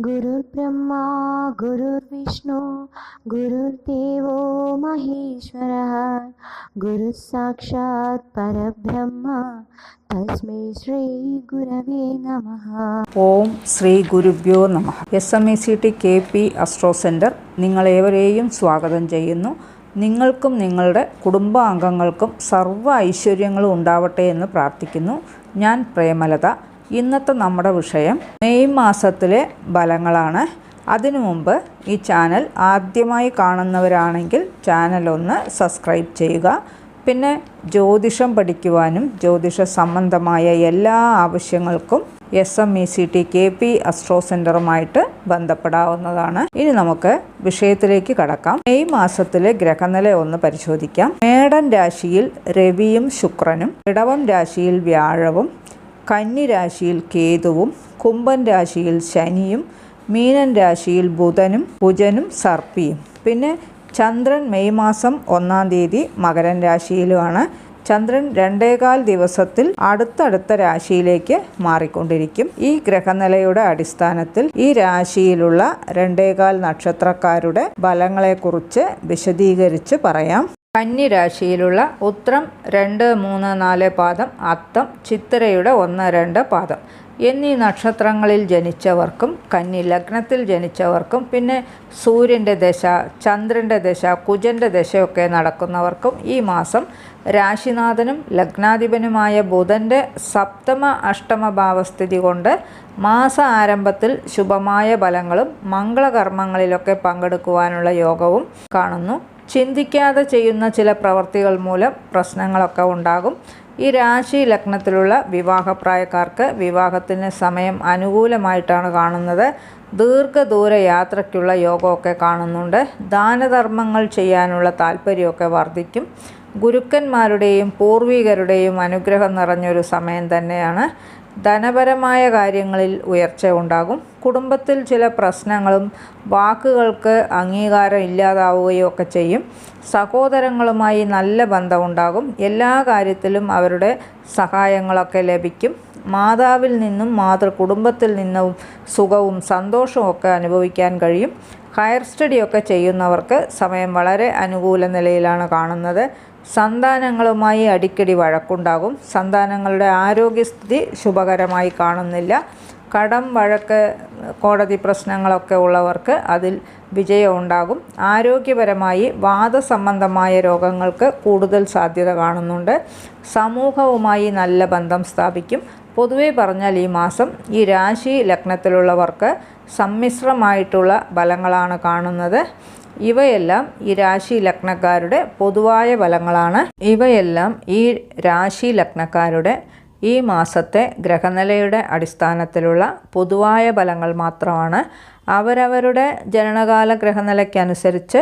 गुरुर्ब्रह्मा गुरुर्विष्णु गुरुर्देवो महेश्वरः गुरुः साक्षात् परब्रह्म തസ്മൈ ശ്രീ ഗുരവേ നമഃ ഓം ശ്രീ ഗുരുഭ്യോ നമ S M E C T K P astro centre നിങ്ങളേവരെയും സ്വാഗതം ചെയ്യുന്നു നിങ്ങൾക്കും നിങ്ങളുടെ കുടുംബാംഗങ്ങൾക്കും സർവ്വ ഐശ്വര്യങ്ങളും ഉണ്ടാവട്ടെ എന്ന് പ്രാർത്ഥിക്കുന്നു ഞാൻ പ്രേമലത ഇന്നത്തെ നമ്മുടെ വിഷയം മെയ് മാസത്തിലെ ഫലങ്ങളാണ്. അതിനു മുമ്പ് ഈ ചാനൽ ആദ്യമായി കാണുന്നവരാണെങ്കിൽ ചാനൽ ഒന്ന് സബ്സ്ക്രൈബ് ചെയ്യുക. പിന്നെ ജ്യോതിഷം പഠിക്കുവാനും ജ്യോതിഷ സംബന്ധമായ എല്ലാ ആവശ്യങ്ങൾക്കും S M E C T K P astro സെന്ററുമായിട്ട് ബന്ധപ്പെടാവുന്നതാണ്. ഇനി നമുക്ക് വിഷയത്തിലേക്ക് കടക്കാം. മെയ് മാസത്തിലെ ഗ്രഹനില ഒന്ന് പരിശോധിക്കാം. മേടൻ രാശിയിൽ രവിയും ശുക്രനും ഇടവം രാശിയിൽ വ്യാഴവും കന്നി രാശിയിൽ കേതുവും കുംഭൻ രാശിയിൽ ശനിയും മീനൻ രാശിയിൽ ബുധനും കുജനും സർപ്പിയും. പിന്നെ ചന്ദ്രൻ മെയ് മാസം ഒന്നാം തീയതി മകരൻ രാശിയിലുമാണ്. ചന്ദ്രൻ രണ്ടേകാൽ ദിവസത്തിൽ അടുത്തടുത്ത രാശിയിലേക്ക് മാറിക്കൊണ്ടിരിക്കും. ഈ ഗ്രഹനിലയുടെ അടിസ്ഥാനത്തിൽ ഈ രാശിയിലുള്ള രണ്ടേകാൽ നക്ഷത്രക്കാരുടെ ഫലങ്ങളെക്കുറിച്ച് വിശദീകരിച്ച് പറയാം. കന്നി രാശിയിലുള്ള ഉത്രം രണ്ട് മൂന്ന് നാല് പാദം അത്തം ചിത്തിരയുടെ ഒന്ന് രണ്ട് പാദം. എന്നീ നക്ഷത്രങ്ങളിൽ ജനിച്ചവർക്കും കന്നി ലഗ്നത്തിൽ ജനിച്ചവർക്കും പിന്നെ സൂര്യന്റെ ദശ ചന്ദ്രന്റെ ദശ കുജന്റെ ദശയൊക്കെ നടക്കുന്നവർക്കും ഈ മാസം രാശിനാഥനും ലഗ്നാധിപനുമായ ബുധന്റെ സപ്തമ അഷ്ടമ ഭാവസ്ഥിതി കൊണ്ട് മാസ ആരംഭത്തിൽ ശുഭമായ ഫലങ്ങളും മംഗളകർമ്മങ്ങളിലൊക്കെ പങ്കെടുക്കുവാനുള്ള യോഗവും കാണുന്നു. ചിന്തിക്കാതെ ചെയ്യുന്ന ചില പ്രവർത്തികൾ മൂലം പ്രശ്നങ്ങളൊക്കെ ഉണ്ടാകും. ഈ രാശി ലഗ്നത്തിലുള്ള വിവാഹപ്രായക്കാർക്ക് വിവാഹത്തിന് സമയം അനുകൂലമായിട്ടാണ് കാണുന്നത്. ദീർഘദൂര യാത്രയ്ക്കുള്ള യോഗമൊക്കെ കാണുന്നുണ്ട്. ദാനധർമ്മങ്ങൾ ചെയ്യാനുള്ള താല്പര്യമൊക്കെ വർദ്ധിക്കും. ഗുരുക്കന്മാരുടെയും പൂർവികരുടെയും അനുഗ്രഹം നിറഞ്ഞൊരു സമയം തന്നെയാണ്. ധനപരമായ കാര്യങ്ങളിൽ ഉയർച്ച ഉണ്ടാകും. കുടുംബത്തിൽ ചില പ്രശ്നങ്ങളും വാക്കുകൾക്ക് അംഗീകാരം ഇല്ലാതാവുകയും ഒക്കെ ചെയ്യും. സഹോദരങ്ങളുമായി നല്ല ബന്ധമുണ്ടാകും എല്ലാ കാര്യത്തിലും അവരുടെ സഹായങ്ങളൊക്കെ ലഭിക്കും. മാതാവിൽ നിന്നും മാതൃ കുടുംബത്തിൽ നിന്നും സുഖവും സന്തോഷവും ഒക്കെ അനുഭവിക്കാൻ കഴിയും. ഹയർ സ്റ്റഡിയൊക്കെ ചെയ്യുന്നവർക്ക് സമയം വളരെ അനുകൂല നിലയിലാണ് കാണുന്നത്. സന്താനങ്ങളുമായി അടിക്കടി വഴക്കുണ്ടാകും. സന്താനങ്ങളുടെ ആരോഗ്യസ്ഥിതി ശുഭകരമായി കാണുന്നില്ല. കടം വഴക്ക് കോടതി പ്രശ്നങ്ങളൊക്കെ ഉള്ളവർക്ക് അതിൽ വിജയം ഉണ്ടാകും ആരോഗ്യപരമായി വാദസംബന്ധമായ രോഗങ്ങൾക്ക് കൂടുതൽ സാധ്യത കാണുന്നുണ്ട്. സമൂഹവുമായി നല്ല ബന്ധം സ്ഥാപിക്കും. പൊതുവെ പറഞ്ഞാൽ ഈ മാസം ഈ രാശി ലഗ്നത്തിലുള്ളവർക്ക് സമ്മിശ്രമായിട്ടുള്ള ഫലങ്ങളാണ് കാണുന്നത്. ഇവയെല്ലാം ഈ രാശി ലഗ്നക്കാരുടെ പൊതുവായ ഫലങ്ങളാണ്. ഇവയെല്ലാം ഈ രാശി ലഗ്നക്കാരുടെ ഈ മാസത്തെ ഗ്രഹനിലയുടെ അടിസ്ഥാനത്തിലുള്ള പൊതുവായ ഫലങ്ങൾ മാത്രമാണ്. അവരവരുടെ ജനനകാല ഗ്രഹനിലയ്ക്കനുസരിച്ച്